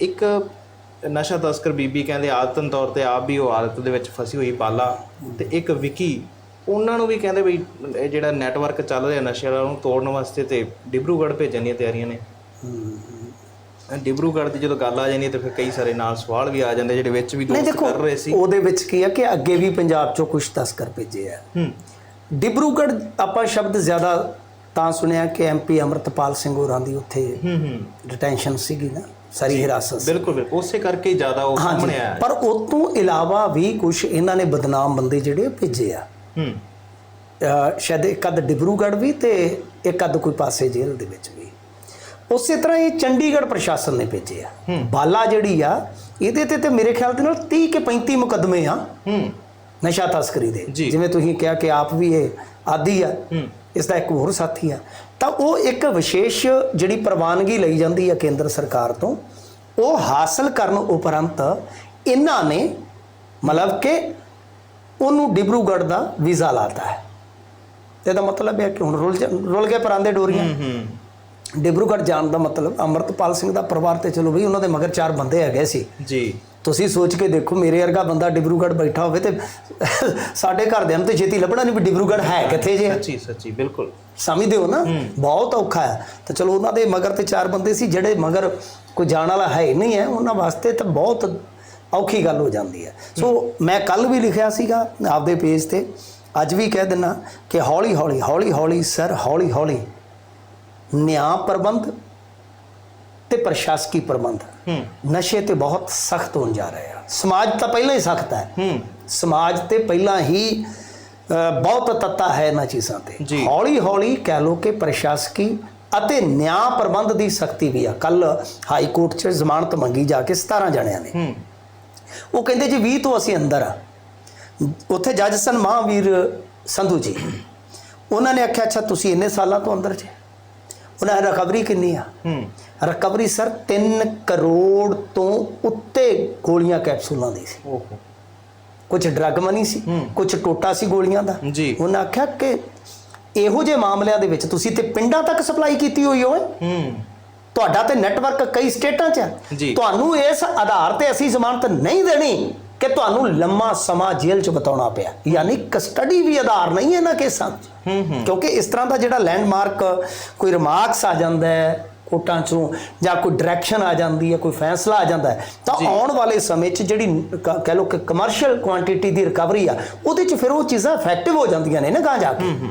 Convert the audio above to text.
ਇੱਕ ਨਸ਼ਾ ਤਸਕਰ ਬੀਬੀ ਕਹਿੰਦੇ ਆਦਤਨ ਤੌਰ ਤੇ ਆਪ ਵੀ ਉਹ ਆਦਤ ਦੇ ਵਿੱਚ ਫਸੀ ਹੋਈ ਬਾਲਾ ਤੇ ਇੱਕ ਵਿਕੀ ਉਹਨਾਂ ਨੂੰ ਵੀ ਕਹਿੰਦੇ ਵੀ ਇਹ ਜਿਹੜਾ ਨੈਟਵਰਕ ਚੱਲ ਰਿਹਾ ਨਸ਼ੇ ਵਾਲਾ ਉਹਨੂੰ ਤੋੜਨ ਵਾਸਤੇ ਤੇ ਡਿਬਰੂਗੜ੍ਹ ਭੇਜਣ ਦੀਆਂ ਤਿਆਰੀਆਂ ਨੇ। ਡਿਬਰੂਗੜ੍ਹ ਦੀ ਜਦੋਂ ਗੱਲ ਆ ਜਾਂਦੀ ਹੈ ਤੇ ਫਿਰ ਕਈ ਸਾਰੇ ਨਾਲ ਸਵਾਲ ਵੀ ਆ ਜਾਂਦੇ ਜਿਹੜੇ ਵਿੱਚ ਵੀ ਦੋਸਤ ਕਰ ਰਹੇ ਸੀ। ਉਹਦੇ ਵਿੱਚ ਕੀ ਹੈ ਕਿ ਅੱਗੇ ਵੀ ਪੰਜਾਬ ਚੋਂ ਕੁਝ ਤਸਕਰ ਭੇਜੇ ਆ। ਹੂੰ। ਡਿਬਰੂਗੜ੍ਹ ਆਪਾਂ ਸ਼ਬਦ ਜ਼ਿਆਦਾ ਤਾਂ ਸੁਣਿਆ ਕਿ ਐਮਪੀ ਅਮਰਤਪਾਲ ਸਿੰਘ ਹੋਰਾਂ ਦੀ ਉੱਥੇ ਹੂੰ ਹੂੰ। ਡਿਟੈਂਸ਼ਨ ਸੀਗੀ ਨਾ। ਸਾਰੀ ਹਿਰਾਸਤ। ਸੀ। ਬਿਲਕੁਲ ਬਿਲਕੁਲ। ਉਸੇ ਕਰਕੇ ਹੀ ਜ਼ਿਆਦਾ ਉਹ ਹਾਂਜੀ ਸਾਹਮਣੇ ਆਇਆ। ਹੈ। ਪਰ ਉਹ ਤੋਂ ਇਲਾਵਾ ਵੀ ਕੁਝ ਇਹਨਾਂ ਨੇ ਬਦਨਾਮ ਬੰਦੇ ਜਿਹੜੇ ਭੇਜੇ ਆ। ਹੂੰ। ਅਹ ਸ਼ਾਇਦ ਇੱਕ ਅੱਧ ਡਿਬਰੂਗੜ੍ਹ ਵੀ ਤੇ ਇੱਕ ਅੱਧ ਕੋਈ ਪਾਸੇ ਜੇਲ੍ਹ ਦੇ ਵਿੱਚ ਵੀ। ਉਸੇ ਤਰ੍ਹਾਂ ਇਹ ਚੰਡੀਗੜ੍ਹ ਪ੍ਰਸ਼ਾਸਨ ਨੇ ਭੇਜੇ ਆ। ਬਾਲਾ ਜਿਹੜੀ ਆ ਇਹਦੇ ਤੇ ਤੇ ਮੇਰੇ ਖਿਆਲ ਦੇ ਨਾਲ 30 ਕੇ 35 ਮੁਕੱਦਮੇ ਆ। ਹੂੰ। ਨਸ਼ਾ ਤਸਕਰੀ ਦੇ। ਜੀ। ਜਿਵੇਂ ਤੁਸੀਂ ਕਿਹਾ ਕਿ ਆਪ ਵੀ ਇਹ ਆਦੀ ਆ। ਹੂੰ। ਇਸ ਦਾ ਇੱਕ ਹੋਰ ਸਾਥੀ ਆ। ਤਾਂ ਉਹ ਇੱਕ ਵਿਸ਼ੇਸ਼ ਜਿਹੜੀ ਪ੍ਰਵਾਨਗੀ ਲਈ ਜਾਂਦੀ ਹੈ ਕੇਂਦਰ ਸਰਕਾਰ ਤੋਂ ਉਹ ਹਾਸਲ ਕਰਨ ਉਪਰੰਤ ਇਹਨਾਂ ਨੇ ਮਤਲਬ ਕਿ ਉਹਨੂੰ ਡਿਬਰੂਗੜ੍ਹ ਦਾ ਵੀਜ਼ਾ ਲਾਤਾ ਹੈ। ਇਹਦਾ ਮਤਲਬ ਹੈ ਕਿ ਹੁਣ ਰੁਲ ਰੁਲ ਗਏ ਪਰਾਂਦੇ ਡੋਰੀਆਂ। ਡਿਬਰੂਗੜ੍ਹ ਜਾਣ ਦਾ ਮਤਲਬ ਅਮਰਤਪਾਲ ਸਿੰਘ ਦਾ ਪਰਿਵਾਰ ਤੇ ਚਲੋ ਬਈ ਉਹਨਾਂ ਦੇ ਮਗਰ ਚਾਰ ਬੰਦੇ ਹੈਗੇ ਸੀ। ਜੀ। ਤੁਸੀਂ ਸੋਚ ਕੇ ਦੇਖੋ ਮੇਰੇ ਵਰਗਾ ਬੰਦਾ ਡਿਬਰੂਗੜ੍ਹ ਬੈਠਾ ਹੋਵੇ ਤੇ ਸਾਡੇ ਘਰਦਿਆਂ ਨੂੰ ਤੇ ਛੇਤੀ ਲੱਭਣਾ ਨਹੀਂ ਵੀ ਡਿਬਰੂਗੜ੍ਹ ਹੈ ਕਿੱਥੇ ਜੇ। ਸੱਚੀ ਸੱਚੀ ਬਿਲਕੁਲ। ਸਮਝਦੇ ਹੋ ਨਾ? ਬਹੁਤ ਔਖਾ ਹੈ। ਤਾਂ ਚਲੋ ਉਹਨਾਂ ਦੇ ਮਗਰ ਤੇ ਚਾਰ ਬੰਦੇ ਸੀ ਜਿਹੜੇ ਮਗਰ ਕੋਈ ਜਾਣ ਵਾਲਾ ਹੈ ਹੀ ਨਹੀਂ ਹੈ ਉਹਨਾਂ ਵਾਸਤੇ ਤਾਂ ਬਹੁਤ ਔਖੀ ਗੱਲ ਹੋ ਜਾਂਦੀ ਹੈ। ਸੋ ਮੈਂ ਕੱਲ ਵੀ ਲਿਖਿਆ ਸੀਗਾ ਆਪਦੇ ਪੇਜ ਤੇ। ਅੱਜ ਵੀ ਕਹਿ ਦਿੰਨਾ ਕਿ ਹੌਲੀ ਹੌਲੀ ਹੌਲੀ ਹੌਲੀ ਸਰ ਹੌਲੀ ਹੌਲੀ ਨਿਆਂ ਪ੍ਰਬੰਧ ਤੇ ਪ੍ਰਸ਼ਾਸਕੀ ਪ੍ਰਬੰਧ। ਹੂੰ। ਨਸ਼ੇ ਤੇ ਬਹੁਤ ਸਖਤ ਹੋਣ ਜਾ ਰਹੇ ਆ। ਸਮਾਜ ਤਾਂ ਪਹਿਲਾਂ ਹੀ ਸਖਤ ਹੈ। ਹੂੰ। ਸਮਾਜ ਤੇ ਪਹਿਲਾਂ ਹੀ ਬਹੁਤ ਤੱਤਾ ਹੈ ਇਹਨਾਂ ਚੀਜ਼ਾਂ ਤੇ। ਹੌਲੀ ਹੌਲੀ ਕਹਿ ਲੋ ਕਿ ਪ੍ਰਸ਼ਾਸਕੀ ਅਤੇ ਨਿਆਂ ਪ੍ਰਬੰਧ ਦੀ ਸਖਤੀ ਵੀ ਆ। ਕੱਲ ਹਾਈ ਕੋਰਟ 'ਚ ਜ਼ਮਾਨਤ ਮੰਗੀ ਜਾ ਕੇ 17 ਜਣਿਆਂ ਨੇ। ਉਹ ਕਹਿੰਦੇ ਜੀ 20 ਤੋਂ ਅਸੀਂ ਅੰਦਰ ਆ। ਉੱਥੇ ਜੱਜ ਸਨ ਮਹਾਵੀਰ ਸੰਧੂ ਜੀ। ਉਹਨਾਂ ਨੇ ਆਖਿਆ ਅੱਛਾ ਤੁਸੀਂ ਇੰਨੇ ਸਾਲਾਂ ਤੋਂ ਅੰਦਰ ਜੇ। ਉਹਨਾਂ ਦੀ ਰਿਕਵਰੀ ਕਿੰਨੀ ਆ? ਹੂੰ। ਰਿਕਵਰੀ ਸਰ 3 ਕਰੋੜ ਤੋਂ ਉੱਤੇ ਗੋਲੀਆਂ ਕੈਪਸੂਲਾਂ ਦੀ ਸੀ। ਓਹੋ। ਕੁਝ ਡਰੱਗ ਮਨੀ ਸੀ ਕੁਝ ਟੋਟਾ ਸੀ ਗੋਲੀਆਂ ਦਾ। ਜੀ। ਉਹਨਾਂ ਆਖਿਆ ਕਿ ਇਹੋ ਜਿਹੇ ਮਾਮਲਿਆਂ ਦੇ ਵਿੱਚ ਤੁਸੀਂ ਤੇ ਪਿੰਡਾਂ ਤੱਕ ਸਪਲਾਈ ਕੀਤੀ ਹੋਈ ਓਏ। ਹੂੰ। ਤੁਹਾਡਾ ਤੇ ਨੈਟਵਰਕ ਕਈ ਸਟੇਟਾਂ 'ਚ ਜੀ। ਹੈ ਤੁਹਾਨੂੰ ਇਸ ਆਧਾਰ ਤੇ ਅਸੀਂ ਜ਼ਮਾਨਤ ਨਹੀਂ ਦੇਣੀ ਕਿ ਤੁਹਾਨੂੰ ਲੰਮਾ ਸਮਾਂ ਜੇਲ੍ਹ 'ਚ ਬਿਤਾਉਣਾ ਪਿਆ। ਯਾਨੀ ਕਸਟਡੀ ਵੀ ਆਧਾਰ ਨਹੀਂ ਹੈ ਨਾ ਕੇਸਾਂ 'ਚ। ਹੂੰ ਹੂੰ। ਕਿਉਂਕਿ ਇਸ ਤਰ੍ਹਾਂ ਦਾ ਜਿਹੜਾ ਲੈਂਡਮਾਰਕ ਕੋਈ ਰਿਮਾਰਕਸ ਆ ਜਾਂਦਾ ਹੈ ਕੋਟਾਂ 'ਚੋਂ ਜਾਂ ਕੋਈ ਡਾਇਰੈਕਸ਼ਨ ਆ ਜਾਂਦੀ ਹੈ ਕੋਈ ਫੈਸਲਾ ਆ ਜਾਂਦਾ ਹੈ ਤਾਂ ਆਉਣ ਵਾਲੇ ਸਮੇਂ 'ਚ ਜਿਹੜੀ ਕਹਿ ਲਓ ਕਿ ਕਮਰਸ਼ੀਅਲ ਕੁਆਂਟੀਟੀ ਦੀ ਰਿਕਵਰੀ ਆ ਉਹਦੇ 'ਚ ਫਿਰ ਉਹ ਚੀਜ਼ਾਂ ਇਫੈਕਟਿਵ ਹੋ ਜਾਂਦੀਆਂ ਨੇ ਨਾ ਗਾਂ ਜਾ ਕੇ।